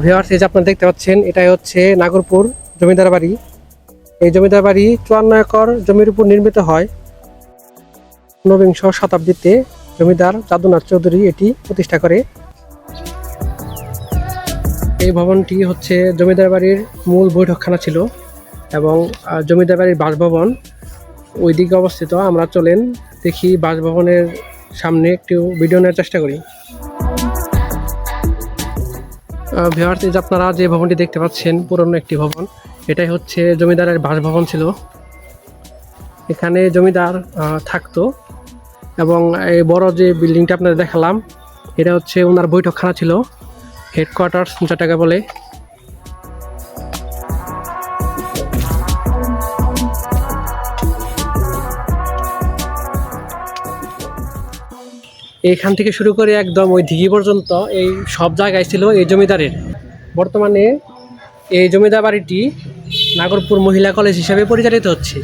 Viewers এই যে আপনারা দেখতে পাচ্ছেন, এটাই হচ্ছে নাগরপুর জমিদার বাড়ি। এই জমিদার বাড়ি চুয়ান্ন একর জমির উপর নির্মিত হয়। ঊনবিংশ শতাব্দীতে জমিদার যাদুনাথ চৌধুরী এটি প্রতিষ্ঠা করে। এই ভবনটি হচ্ছে জমিদার বাড়ির মূল বৈঠকখানা ছিল এবং জমিদার বাড়ির বাসভবন। ওই দিকে অবস্থিত, আমরা চলেন দেখি বাসভবনের সামনে একটু ভিডিও নেওয়ার চেষ্টা করি। ভিওয়ার্স যে আপনারা যে ভবনটি দেখতে পাচ্ছেন, পুরনো একটি ভবন, এটাই হচ্ছে জমিদারের বাসভবন ছিল। এখানে জমিদার থাকতো এবং এই বড় যে বিল্ডিংটা আপনাদের দেখালাম, এটা হচ্ছে ওনার বৈঠকখানা ছিল হেডকোয়ার্টার্স যেটাকে বলে। এইখান থেকে শুরু করে একদম ওই দিঘি পর্যন্ত এই সব জায়গায় ছিল এই জমিদারের। বর্তমানে এই জমিদার বাড়িটি নাগরপুর মহিলা কলেজ হিসাবে পরিচালিত হচ্ছে।